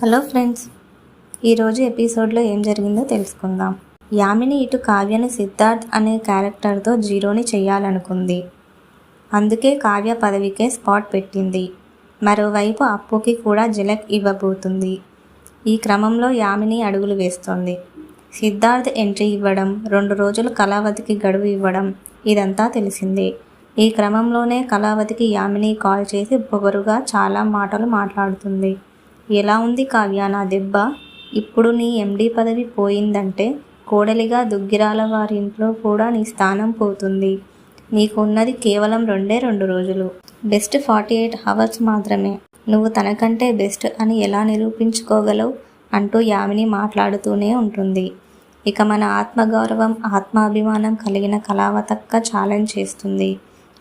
Hello friends ఈరోజు ఎపిసోడ్లో ఏం జరిగిందో తెలుసుకుందాం. యామిని ఇటు కావ్యని సిద్ధార్థ్ అనే క్యారెక్టర్తో జీరోని చేయాలనుకుంది. అందుకే కావ్య పదవికే స్పాట్ పెట్టింది. మరోవైపు అప్పుకి కూడా జిలక్ ఇవ్వబోతుంది. ఈ క్రమంలో యామిని అడుగులు వేస్తోంది. సిద్ధార్థ్ ఎంట్రీ ఇవ్వడం రెండు రోజులు కళావతికి గడువు ఇవ్వడం ఇదంతా తెలిసిందే. ఈ క్రమంలోనే కళావతికి యామిని కాల్ చేసి పొగరుగా చాలా మాటలు మాట్లాడుతుంది. ఎలా ఉంది కావ్య నా దెబ్బ? ఇప్పుడు నీ ఎండీ పదవి పోయిందంటే కోడలిగా దుగ్గిరాల వారింట్లో కూడా నీ స్థానం పోతుంది. నీకున్నది కేవలం రెండే రెండు రోజులు. బెస్ట్ ఫార్టీ ఎయిట్ అవర్స్ మాత్రమే. నువ్వు తనకంటే బెస్ట్ అని ఎలా నిరూపించుకోగలవు? అంటూ యామిని మాట్లాడుతూనే ఉంటుంది. ఇక మన ఆత్మగౌరవం ఆత్మాభిమానం కలిగిన కళావతక్క ఛాలెంజ్ చేస్తుంది.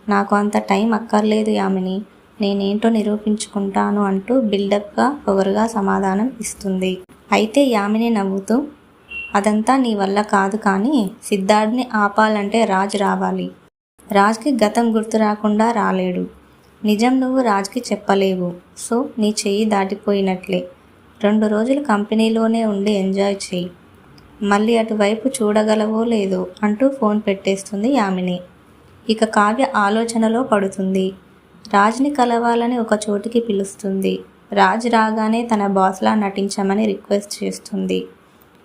నాకు అంత టైం అక్కర్లేదు యామిని. నేనేంటో నిరూపించుకుంటాను అంటూ బిల్డప్గా పొగరుగా సమాధానం ఇస్తుంది. అయితే యామిని నవ్వుతూ అదంతా నీ వల్ల కాదు కానీ సిద్ధార్థ్ని ఆపాలంటే రాజ్ రావాలి. రాజ్కి గతం గుర్తు రాకుండా రాలేడు. నిజం నువ్వు రాజ్కి చెప్పలేవు. సో నీ చెయ్యి దాటిపోయినట్లే. రెండు రోజులు కంపెనీలోనే ఉండి ఎంజాయ్ చెయ్యి. మళ్ళీ అటువైపు చూడగలవో లేదో అంటూ ఫోన్ పెట్టేస్తుంది యామిని. ఇక కావ్య ఆలోచనలో పడుతుంది. రాజ్ని కలవాలని ఒక చోటికి పిలుస్తుంది. రాజ్ రాగానే తన బాస్లా నటించమని రిక్వెస్ట్ చేస్తుంది.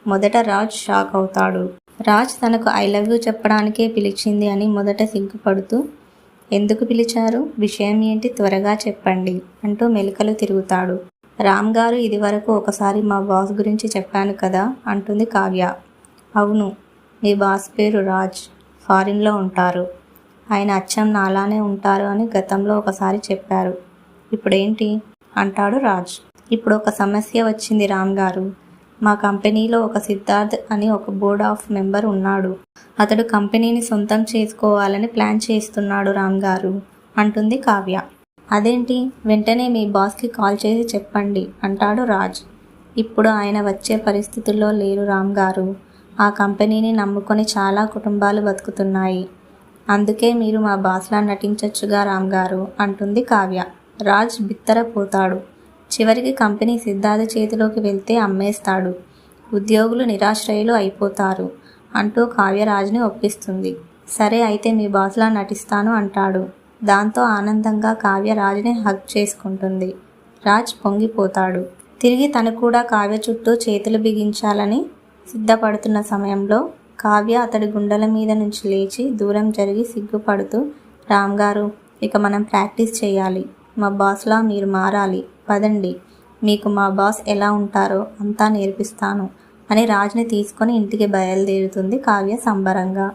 మొదట రాజ్ షాక్ అవుతాడు. రాజ్ తనకు ఐ లవ్ యూ చెప్పడానికే పిలిచింది అని మొదట సిగ్గుపడుతూ ఎందుకు పిలిచారు? విషయం ఏంటి? త్వరగా చెప్పండి అంటూ మెలికలు తిరుగుతాడు. రామ్ గారు ఇదివరకు ఒకసారి మా బాస్ గురించి చెప్పాను కదా అంటుంది కావ్య. అవును మీ బాస్ పేరు రాజ్. ఫారిన్లో ఉంటారు. ఆయన అచ్చం నాలానే ఉంటారు అని గతంలో ఒకసారి చెప్పారు. ఇప్పుడేంటి? అంటాడు రాజ్. ఇప్పుడు ఒక సమస్య వచ్చింది రామ్ గారు. మా కంపెనీలో ఒక సిద్ధార్థ్ అని ఒక బోర్డ్ ఆఫ్ మెంబర్ ఉన్నాడు. అతడు కంపెనీని సొంతం చేసుకోవాలని ప్లాన్ చేస్తున్నాడు రామ్ గారు అంటుంది కావ్య. అదేంటి? వెంటనే మీ బాస్కి కాల్ చేసి చెప్పండి అంటాడు రాజ్. ఇప్పుడు ఆయన వచ్చే పరిస్థితుల్లో లేరు రామ్ గారు. ఆ కంపెనీని నమ్ముకొని చాలా కుటుంబాలు బతుకుతున్నాయి. అందుకే మీరు మా బాస్లా నటించొచ్చుగా రామ్ గారు అంటుంది కావ్య. రాజ్ బిత్తరపోతాడు. చివరికి కంపెనీ సిద్ధార్థ చేతిలోకి వెళ్తే అమ్మేస్తాడు. ఉద్యోగులు నిరాశ్రయులు అయిపోతారు అంటూ కావ్యరాజ్ని ఒప్పిస్తుంది. సరే అయితే మీ బాస్లా నటిస్తాను అంటాడు. దాంతో ఆనందంగా కావ్య రాజ్ని హక్ చేసుకుంటుంది. రాజ్ పొంగిపోతాడు. తిరిగి తను కూడా కావ్య చుట్టూ చేతులు బిగించాలని సిద్ధపడుతున్న సమయంలో కావ్య అతడి గుండెల మీద నుంచి లేచి దూరం జరిగి సిగ్గుపడుతూ రామ్ గారు ఇక మనం ప్రాక్టీస్ చేయాలి. మా బాస్లా మీరు మారాలి. పదండి. మీకు మా బాస్ ఎలా ఉంటారో అంతా నేర్పిస్తాను అని రాజ్ని తీసుకొని ఇంటికి బయలుదేరుతుంది కావ్య సంబరంగా.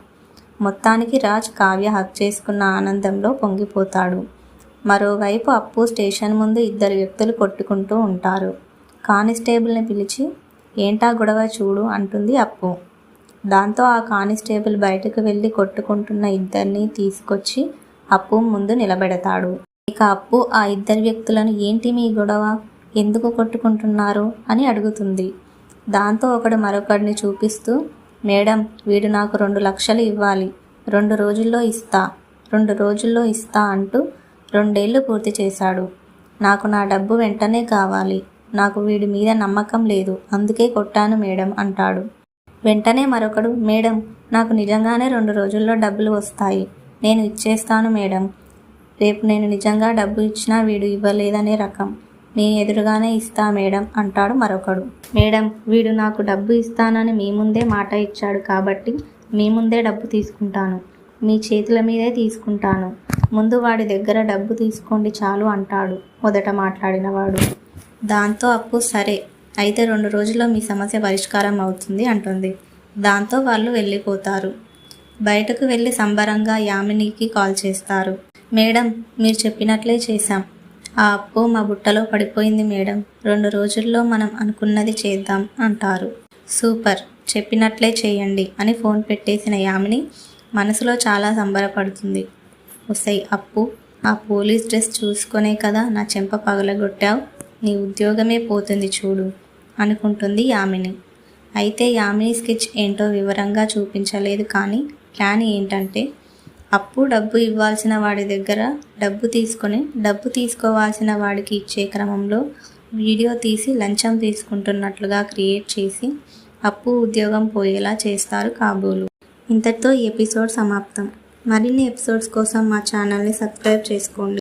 మొత్తానికి రాజ్ కావ్య హక్ చేసుకున్న ఆనందంలో పొంగిపోతాడు. మరోవైపు అప్పు స్టేషన్ ముందు ఇద్దరు వ్యక్తులు కొట్టుకుంటూ ఉంటారు. కానిస్టేబుల్ని పిలిచి ఏంటా గొడవ చూడు అంటుంది అప్పు. దాంతో ఆ కానిస్టేబుల్ బయటకు వెళ్ళి కొట్టుకుంటున్న ఇద్దరిని తీసుకొచ్చి అప్పు ముందు నిలబెడతాడు. ఇక అప్పు ఆ ఇద్దరు వ్యక్తులను ఏంటి మీ గొడవ? ఎందుకు కొట్టుకుంటున్నారు అని అడుగుతుంది. దాంతో ఒకడు మరొకడిని చూపిస్తూ మేడం వీడు నాకు రెండు లక్షలు ఇవ్వాలి. రెండు రోజుల్లో ఇస్తా. రెండు రోజుల్లో ఇస్తా అంటూ రెండేళ్ళు పూర్తి చేశాడు. నాకు నా డబ్బు వెంటనే కావాలి. నాకు వీడి మీద నమ్మకం లేదు. అందుకే కొట్టాను మేడం అంటాడు. వెంటనే మరొకడు మేడం నాకు నిజంగానే రెండు రోజుల్లో డబ్బులు వస్తాయి. నేను ఇచ్చేస్తాను మేడం. రేపు నేను నిజంగా డబ్బు ఇచ్చినా వీడు ఇవ్వలేదనే రకం. నేను ఎదురుగానే ఇస్తా మేడం అంటాడు మరొకడు. మేడం వీడు నాకు డబ్బు ఇస్తానని మీ ముందే మాట ఇచ్చాడు కాబట్టి మీ ముందే డబ్బు తీసుకుంటాను. మీ చేతుల మీదే తీసుకుంటాను. ముందు వాడి దగ్గర డబ్బు తీసుకోండి చాలు అంటాడు మొదట మాట్లాడినవాడు. దాంతో అప్పు సరే. అయితే రెండు రోజుల్లో మీ సమస్య పరిష్కారం అవుతుంది అంటుంది. దాంతో వాళ్ళు వెళ్ళిపోతారు. బయటకు వెళ్ళి సంబరంగా యామినికి కాల్ చేస్తారు. మేడం మీరు చెప్పినట్లే చేశాం. ఆ అప్పు మా బుట్టలో పడిపోయింది మేడం. రెండు రోజుల్లో మనం అనుకున్నది చేద్దాం అంటారు. సూపర్ చెప్పినట్లే చేయండి అని ఫోన్ పెట్టేసిన యామిని మనసులో చాలా సంబరపడుతుంది. ఒసై అప్పు ఆ పోలీస్ డ్రెస్ చూసుకొనే కదా నా చెంప పగలగొట్టావు? నీ ఉద్యోగమే పోతుంది చూడు. అనుకుంటుంది యామిని. అయితే యామిని స్కెచ్ ఏంటో వివరంగా చూపించలేదు కానీ ప్లాన్ ఏంటంటే అప్పు డబ్బు ఇవ్వాల్సిన వాడి దగ్గర డబ్బు తీసుకొని డబ్బు తీసుకోవాల్సిన వాడికి ఇచ్చే క్రమంలో వీడియో తీసి లంచం తీసుకుంటున్నట్లుగా క్రియేట్ చేసి అప్పు ఉద్యోగం పోయేలా చేస్తారు కాబోలు. ఇంతటితో ఈ ఎపిసోడ్ సమాప్తం. మరిన్ని ఎపిసోడ్స్ కోసం మా ఛానల్ని సబ్స్క్రైబ్ చేసుకోండి.